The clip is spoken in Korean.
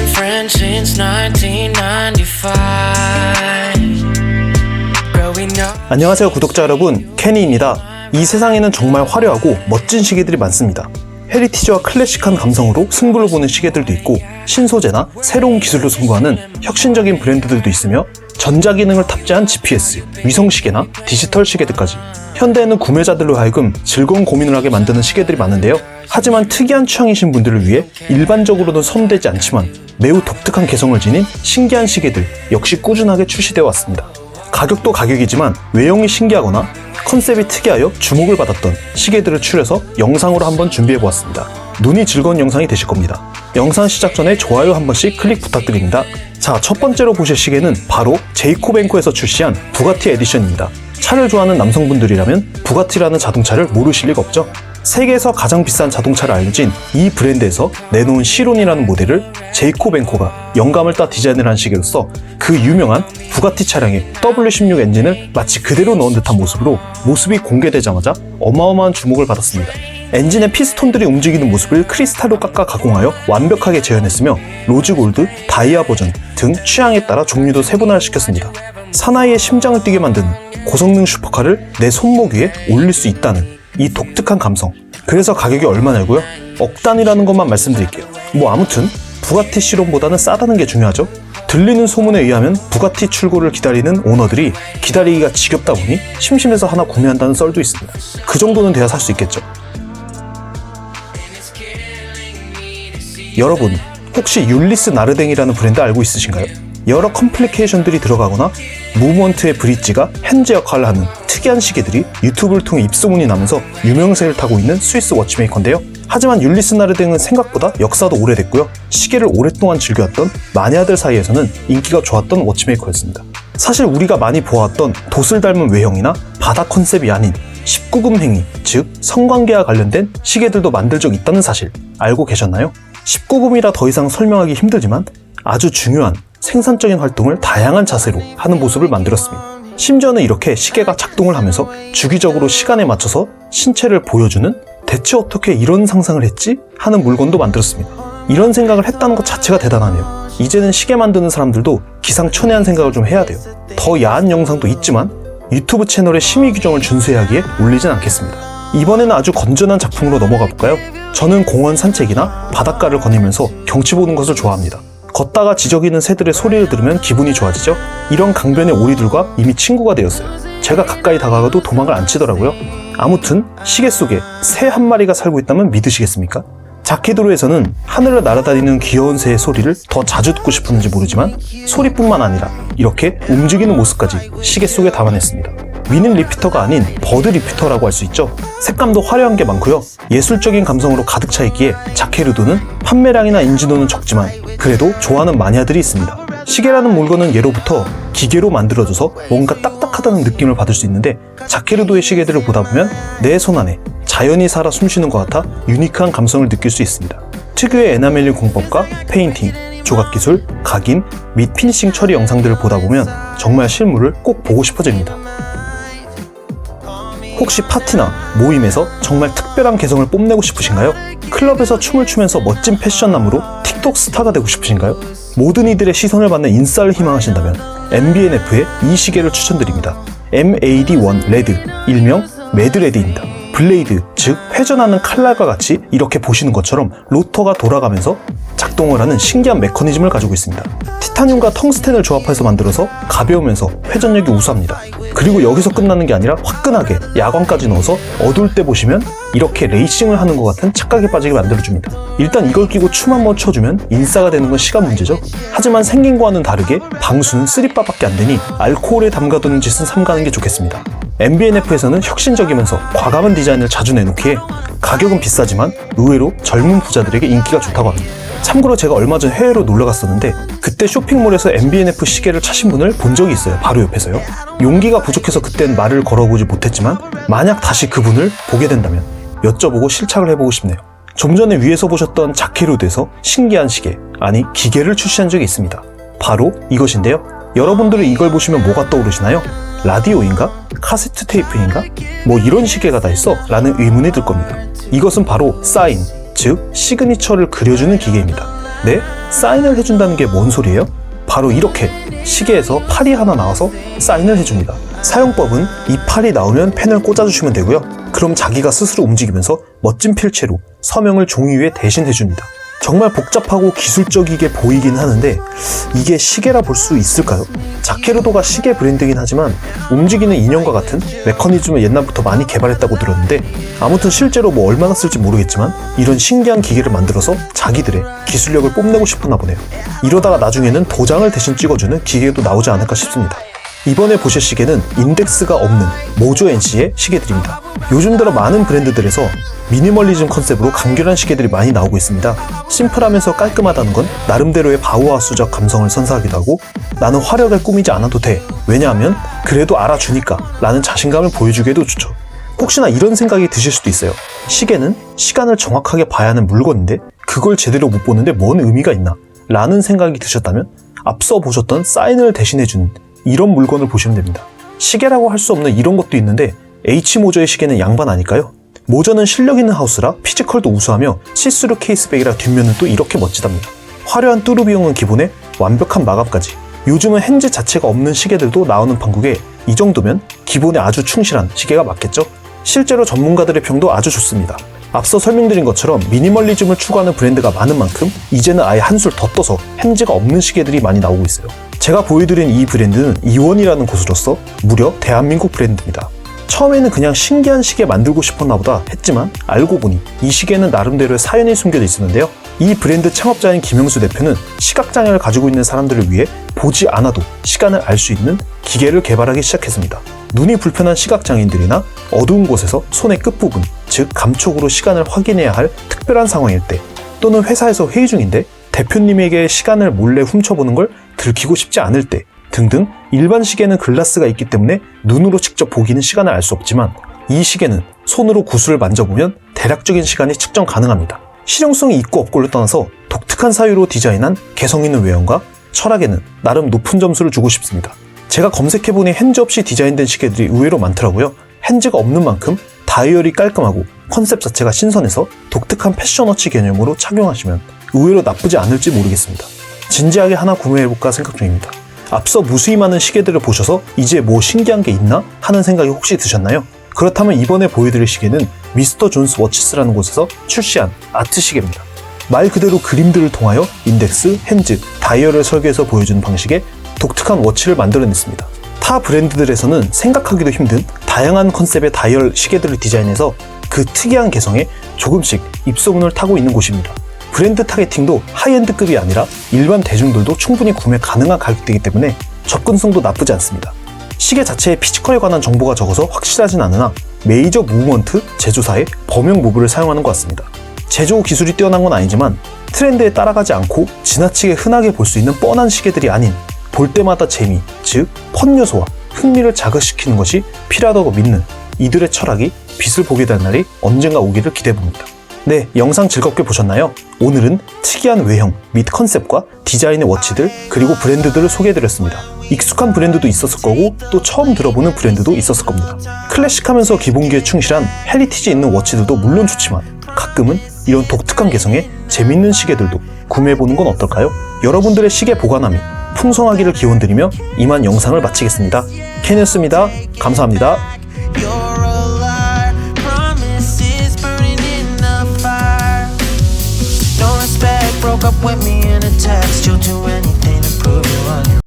been friends since 1995. Growing up. 안녕하세요 구독자 여러분. 케니입니다. 이 세상에는 정말 화려하고 멋진 시계들이 많습니다. 헤리티지와 클래식한 감성으로 승부를 보는 시계들도 있고 신소재나 새로운 기술로 승부하는 혁신적인 브랜드들도 있으며 전자 기능을 탑재한 GPS, 위성 시계나 디지털 시계들까지. 현대에는 구매자들로 하여금 즐거운 고민을 하게 만드는 시계들이 많은데요. 하지만 특이한 취향이신 분들을 위해 일반적으로는 선되지 않지만 매우 독특한 개성을 지닌 신기한 시계들 역시 꾸준하게 출시되어 왔습니다 가격도 가격이지만 외형이 신기하거나 컨셉이 특이하여 주목을 받았던 시계들을 추려서 영상으로 한번 준비해 보았습니다. 눈이 즐거운 영상이 되실 겁니다. 영상 시작 전에 좋아요 한 번씩 클릭 부탁드립니다. 자, 첫 번째로 보실 시계는 바로 제이코뱅코에서 출시한 부가티 에디션입니다. 차를 좋아하는 남성분들이라면 부가티라는 자동차를 모르실 리가 없죠. 세계에서 가장 비싼 자동차를 알려진 이 브랜드에서 내놓은 시론이라는 모델을 제이코뱅코가 영감을 따 디자인을 한 시계로서 그 유명한 부가티 차량의 W16 엔진을 마치 그대로 넣은 듯한 모습으로 모습이 공개되자마자 어마어마한 주목을 받았습니다. 엔진의 피스톤들이 움직이는 모습을 크리스탈로 깎아 가공하여 완벽하게 재현했으며 로즈 골드, 다이아 버전 등 취향에 따라 종류도 세분화시켰습니다. 사나이의 심장을 뛰게 만드는 고성능 슈퍼카를 내 손목 위에 올릴 수 있다는 이 독특한 감성. 그래서 가격이 얼마냐고요? 억 단위라는 것만 말씀드릴게요. 뭐 아무튼 부가티 실온보다는 싸다는 게 중요하죠. 들리는 소문에 의하면 부가티 출고를 기다리는 오너들이 기다리기가 지겹다 보니 심심해서 하나 구매한다는 썰도 있습니다. 그 정도는 돼야 살 수 있겠죠. 여러분, 혹시 율리스 나르댕이라는 브랜드 알고 있으신가요? 여러 컴플리케이션들이 들어가거나 무브먼트의 브릿지가 핸즈 역할을 하는 특이한 시계들이 유튜브를 통해 입소문이 나면서 유명세를 타고 있는 스위스 워치메이커인데요. 하지만 율리스 나르댕은 생각보다 역사도 오래됐고요. 시계를 오랫동안 즐겨왔던 마니아들 사이에서는 인기가 좋았던 워치메이커였습니다. 사실 우리가 많이 보았던 돛을 닮은 외형이나 바다 컨셉이 아닌 19금 행위, 즉 성관계와 관련된 시계들도 만들 적 있다는 사실 알고 계셨나요? 19금이라 더 이상 설명하기 힘들지만 아주 중요한 생산적인 활동을 다양한 자세로 하는 모습을 만들었습니다. 심지어는 이렇게 시계가 작동을 하면서 주기적으로 시간에 맞춰서 신체를 보여주는 대체 어떻게 이런 상상을 했지? 하는 물건도 만들었습니다. 이런 생각을 했다는 것 자체가 대단하네요. 이제는 시계 만드는 사람들도 기상천외한 생각을 좀 해야 돼요. 더 야한 영상도 있지만 유튜브 채널의 심의 규정을 준수해야기에 올리진 않겠습니다. 이번에는 아주 건전한 작품으로 넘어가 볼까요? 저는 공원 산책이나 바닷가를 거니면서 경치 보는 것을 좋아합니다. 걷다가 지저귀는 새들의 소리를 들으면 기분이 좋아지죠? 이런 강변의 오리들과 이미 친구가 되었어요. 제가 가까이 다가가도 도망을 안 치더라고요. 아무튼 시계 속에 새 한 마리가 살고 있다면 믿으시겠습니까? 자키도로에서는 하늘을 날아다니는 귀여운 새의 소리를 더 자주 듣고 싶었는지 모르지만 소리뿐만 아니라 이렇게 움직이는 모습까지 시계 속에 담아냈습니다. 위는 리피터가 아닌 버드 리피터라고 할 수 있죠. 색감도 화려한 게 많고요. 예술적인 감성으로 가득 차 있기에 자케르도는 판매량이나 인지도는 적지만 그래도 좋아하는 마니아들이 있습니다. 시계라는 물건은 예로부터 기계로 만들어져서 뭔가 딱딱하다는 느낌을 받을 수 있는데 자케르도의 시계들을 보다 보면 내 손 안에 자연이 살아 숨쉬는 것 같아 유니크한 감성을 느낄 수 있습니다. 특유의 에나멜링 공법과 페인팅, 조각 기술, 각인 및 피니싱 처리 영상들을 보다 보면 정말 실물을 꼭 보고 싶어집니다. 혹시 파티나 모임에서 정말 특별한 개성을 뽐내고 싶으신가요? 클럽에서 춤을 추면서 멋진 패션남으로 틱톡 스타가 되고 싶으신가요? 모든 이들의 시선을 받는 인싸를 희망하신다면 MBNF의 이 시계를 추천드립니다. MAD1 레드, 일명 매드레드입니다. 블레이드, 즉 회전하는 칼날과 같이 이렇게 보시는 것처럼 로터가 돌아가면서 작동을 하는 신기한 메커니즘을 가지고 있습니다. 티타늄과 텅스텐을 조합해서 만들어서 가벼우면서 회전력이 우수합니다. 그리고 여기서 끝나는 게 아니라 화끈하게 야광까지 넣어서 어두울 때 보시면 이렇게 레이싱을 하는 것 같은 착각에 빠지게 만들어줍니다. 일단 이걸 끼고 춤 한번 춰주면 인싸가 되는 건 시간 문제죠. 하지만 생긴 거와는 다르게 방수는 쓰리바밖에 안 되니 알코올에 담가두는 짓은 삼가는 게 좋겠습니다. MBNF에서는 혁신적이면서 과감한 디자인을 자주 내놓기에 가격은 비싸지만 의외로 젊은 부자들에게 인기가 좋다고 합니다. 참고로 제가 얼마 전 해외로 놀러 갔었는데 그때 쇼핑몰에서 MBNF 시계를 차신 분을 본 적이 있어요. 바로 옆에서요. 용기가 부족해서 그땐 말을 걸어보지 못했지만 만약 다시 그분을 보게 된다면 여쭤보고 실착을 해보고 싶네요. 좀 전에 위에서 보셨던 자케로드에서 신기한 시계, 아니 기계를 출시한 적이 있습니다. 바로 이것인데요. 여러분들은 이걸 보시면 뭐가 떠오르시나요? 라디오인가? 카세트 테이프인가? 뭐 이런 시계가 다 있어? 라는 의문이 들 겁니다. 이것은 바로 사인, 즉 시그니처를 그려주는 기계입니다. 네? 사인을 해준다는 게 뭔 소리예요? 바로 이렇게 시계에서 팔이 하나 나와서 사인을 해줍니다. 사용법은 이 팔이 나오면 펜을 꽂아주시면 되고요. 그럼 자기가 스스로 움직이면서 멋진 필체로 서명을 종이 위에 대신 해줍니다. 정말 복잡하고 기술적이게 보이긴 하는데 이게 시계라 볼 수 있을까요? 자케르도가 시계 브랜드긴 하지만 움직이는 인형과 같은 메커니즘을 옛날부터 많이 개발했다고 들었는데 아무튼 실제로 뭐 얼마나 쓸지 모르겠지만 이런 신기한 기계를 만들어서 자기들의 기술력을 뽐내고 싶었나 보네요. 이러다가 나중에는 도장을 대신 찍어주는 기계도 나오지 않을까 싶습니다. 이번에 보실 시계는 인덱스가 없는 모조 NC의 시계들입니다. 요즘 들어 많은 브랜드들에서 미니멀리즘 컨셉으로 간결한 시계들이 많이 나오고 있습니다. 심플하면서 깔끔하다는 건 나름대로의 바우하우스적 감성을 선사하기도 하고 나는 화려하게 꾸미지 않아도 돼. 왜냐하면 그래도 알아주니까 라는 자신감을 보여주기에도 좋죠. 혹시나 이런 생각이 드실 수도 있어요. 시계는 시간을 정확하게 봐야 하는 물건인데 그걸 제대로 못 보는데 뭔 의미가 있나? 라는 생각이 드셨다면 앞서 보셨던 사인을 대신해주는 이런 물건을 보시면 됩니다. 시계라고 할 수 없는 이런 것도 있는데 H모저의 시계는 양반 아닐까요? 모저는 실력 있는 하우스라 피지컬도 우수하며 시스루 케이스백이라 뒷면은 또 이렇게 멋지답니다. 화려한 뚜루 비용은 기본에 완벽한 마감까지 요즘은 핸즈 자체가 없는 시계들도 나오는 판국에 이 정도면 기본에 아주 충실한 시계가 맞겠죠? 실제로 전문가들의 평도 아주 좋습니다. 앞서 설명드린 것처럼 미니멀리즘을 추구하는 브랜드가 많은 만큼 이제는 아예 한술 더 떠서 핸즈가 없는 시계들이 많이 나오고 있어요. 제가 보여드린 이 브랜드는 이원이라는 곳으로서 무려 대한민국 브랜드입니다. 처음에는 그냥 신기한 시계 만들고 싶었나 보다 했지만 알고 보니 이 시계는 나름대로의 사연이 숨겨져 있었는데요. 이 브랜드 창업자인 김영수 대표는 시각장애를 가지고 있는 사람들을 위해 보지 않아도 시간을 알 수 있는 기계를 개발하기 시작했습니다. 눈이 불편한 시각장애인들이나 어두운 곳에서 손의 끝부분, 즉 감촉으로 시간을 확인해야 할 특별한 상황일 때 또는 회사에서 회의 중인데 대표님에게 시간을 몰래 훔쳐보는 걸 들키고 싶지 않을 때 등등 일반 시계는 글라스가 있기 때문에 눈으로 직접 보기는 시간을 알 수 없지만 이 시계는 손으로 구슬을 만져보면 대략적인 시간이 측정 가능합니다. 실용성이 있고 없고를 떠나서 독특한 사유로 디자인한 개성 있는 외형과 철학에는 나름 높은 점수를 주고 싶습니다. 제가 검색해보니 핸즈 없이 디자인된 시계들이 의외로 많더라고요. 핸즈가 없는 만큼 다이얼이 깔끔하고 컨셉 자체가 신선해서 독특한 패션워치 개념으로 착용하시면 의외로 나쁘지 않을지 모르겠습니다. 진지하게 하나 구매해볼까 생각 중입니다. 앞서 무수히 많은 시계들을 보셔서 이제 뭐 신기한 게 있나 하는 생각이 혹시 드셨나요? 그렇다면 이번에 보여드릴 시계는 미스터 존스 워치스라는 곳에서 출시한 아트 시계입니다. 말 그대로 그림들을 통하여 인덱스, 핸즈, 다이얼을 설계해서 보여주는 방식의 독특한 워치를 만들어냈습니다. 타 브랜드들에서는 생각하기도 힘든 다양한 컨셉의 다이얼 시계들을 디자인해서 그 특이한 개성에 조금씩 입소문을 타고 있는 곳입니다. 브랜드 타겟팅도 하이엔드급이 아니라 일반 대중들도 충분히 구매 가능한 가격대이기 때문에 접근성도 나쁘지 않습니다. 시계 자체의 피지컬에 관한 정보가 적어서 확실하진 않으나 메이저 무브먼트 제조사의 범용 모브를 사용하는 것 같습니다. 제조 기술이 뛰어난 건 아니지만 트렌드에 따라가지 않고 지나치게 흔하게 볼 수 있는 뻔한 시계들이 아닌 볼 때마다 재미, 즉 펀 요소와 흥미를 자극시키는 것이 필요하다고 믿는 이들의 철학이 빛을 보게 될 날이 언젠가 오기를 기대해봅니다. 네, 영상 즐겁게 보셨나요? 오늘은 특이한 외형 및 컨셉과 디자인의 워치들 그리고 브랜드들을 소개해드렸습니다. 익숙한 브랜드도 있었을 거고 또 처음 들어보는 브랜드도 있었을 겁니다. 클래식하면서 기본기에 충실한 헬리티지 있는 워치들도 물론 좋지만 가끔은 이런 독특한 개성의 재밌는 시계들도 구매해보는 건 어떨까요? 여러분들의 시계 보관함이 풍성하기를 기원드리며 이만 영상을 마치겠습니다. 캔이었습니다. 감사합니다. up with me.